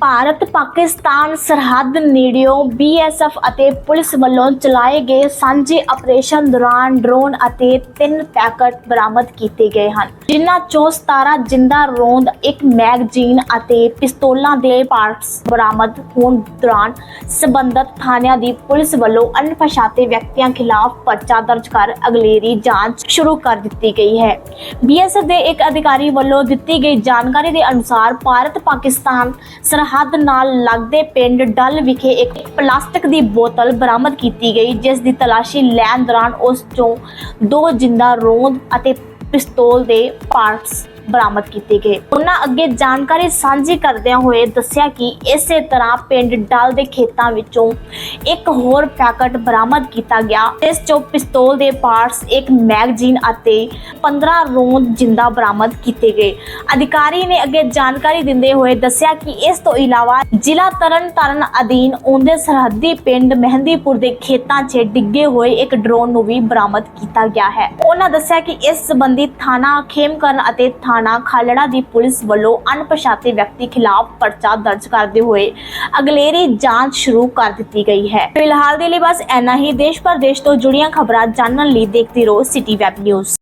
ਭਾਰਤ, ਪਾਕਿਸਤਾਨ ਸਰਹੱਦ ਨੇੜਿਓਂ ਬੀਐਸਐਫ ਅਤੇ ਪੁਲਿਸ ਵੱਲੋਂ ਚਲਾਏ ਗਏ ਸਾਂਝੇ ਆਪਰੇਸ਼ਨ ਦੌਰਾਨ ਡਰੋਨ ਅਤੇ ਤਿੰਨ ਪੈਕਟ ਬਰਾਮਦ ਕੀਤੇ ਗਏ ਹਨ। ਜਿਨ੍ਹਾਂ ਚੋਂ 17 ਜਿੰਦਾ ਰੋਂਦ, ਇੱਕ ਮੈਗਜ਼ੀਨ ਅਤੇ ਪਿਸਤੌਲਾਂ ਦੇ ਪਾਰਟਸ ਬਰਾਮਦ ਹੋਣ ਦੌਰਾਨ ਸਬੰਧਤ ਥਾਣਿਆਂ ਦੀ ਪੁਲਿਸ ਵੱਲੋਂ ਅਣਪਛਾਤੇ ਵਿਅਕਤੀਆਂ ਖਿਲਾਫ ਪਰਚਾ ਦਰਜ ਕਰ ਅਗਲੇਰੀ ਜਾਂਚ ਸ਼ੁਰੂ ਕਰ ਦਿੱਤੀ ਗਈ ਹੈ। ਬੀਐਸਐਫ ਦੇ ਇੱਕ ਅਧਿਕਾਰੀ ਵੱਲੋਂ ਦਿੱਤੀ ਗਈ ਜਾਣਕਾਰੀ ਦੇ ਅਨੁਸਾਰ ਭਾਰਤ, ਪਾਕਿਸਤਾਨ ਸਰਹੱਦ ਨਾਲ ਲੱਗਦੇ ਪਿੰਡ ਡੱਲ ਵਿਖੇ ਇੱਕ ਪਲਾਸਟਿਕ ਦੀ ਬੋਤਲ ਬਰਾਮਦ ਕੀਤੀ ਗਈ, ਜਿਸ ਦੀ ਤਲਾਸ਼ੀ ਲੈਣ ਦੌਰਾਨ ਉਸ ਚੋਂ ਦੋ ਜਿੰਦਾ ਰੋਂਦ ਅਤੇ ਪਿਸਤੌਲ ਦੇ ਪਾਰਟਸ ਬਰਾਮਦ ਕੀਤੇ ਗਏ ਉਹਨਾਂ ਅੱਗੇ ਜਾਣਕਾਰੀ ਸਾਂਝੀ ਕਰਦਿਆਂ ਹੋਏ ਦੱਸਿਆ ਕਿ ਇਸੇ ਤਰ੍ਹਾਂ ਪਿੰਡ ਡਲ ਦੇ ਖੇਤਾਂ ਵਿੱਚੋਂ ਇੱਕ ਹੋਰ ਪੈਕਟ ਬਰਾਮਦ ਕੀਤਾ ਗਿਆ। ਇਸ ਚੋਂ ਪਿਸਤੌਲ ਦੇ ਪਾਰਟਸ, ਇੱਕ ਮੈਗਜ਼ੀਨ ਅਤੇ 15 ਰੋਂਦ ਜਿੰਦਾ ਬਰਾਮਦ ਕੀਤੇ ਗਏ। ਅਧਿਕਾਰੀ ਨੇ ਅੱਗੇ ਜਾਣਕਾਰੀ ਦਿੰਦੇ ਹੋਏ ਦੱਸਿਆ ਕਿ ਇਸ ਤੋਂ ਇਲਾਵਾ ਜ਼ਿਲ੍ਹਾ ਤਰਨਤਾਰਨ ਅਧੀਨ ਉਹਦੇ ਸਰਹੱਦੀ ਪਿੰਡ ਮਹਿੰਦੀਪੁਰ ਦੇ ਖੇਤਾਂ 'ਚ ਡਿੱਗੇ ਹੋਏ ਇੱਕ ਡਰੋਨ ਨੂੰ ਵੀ ਬਰਾਮਦ ਕੀਤਾ ਗਿਆ ਹੈ। ਉਹਨਾਂ ਦੱਸਿਆ ਕਿ ਇਸ ਸੰਬੰਧੀ ਥਾਣਾ ਖੇਮਕਰਨ ਅਤੇ ਥਾਣਾ ਖਾਲੜਾ ਦੀ ਪੁਲਿਸ ਵੱਲੋਂ ਅਣਪਛਾਤੇ ਵਿਅਕਤੀ ਖਿਲਾਫ ਪਰਚਾ ਦਰਜ ਕਰਦੇ ਹੋਏ ਅਗਲੇਰੀ ਜਾਂਚ ਸ਼ੁਰੂ ਕਰ ਦਿੱਤੀ ਗਈ ਹੈ। ਫਿਲਹਾਲ ਦੇ ਲਈ ਬਸ ਇੰਨਾ ਹੀ। ਦੇਸ਼ ਪ੍ਰਦੇਸ਼ ਤੋਂ ਜੁੜੀਆਂ ਖਬਰਾਂ ਜਾਣਨ ਲਈ ਦੇਖਦੇ ਰਹੋ ਸਿਟੀ ਵੈਬ ਨਿਊਜ਼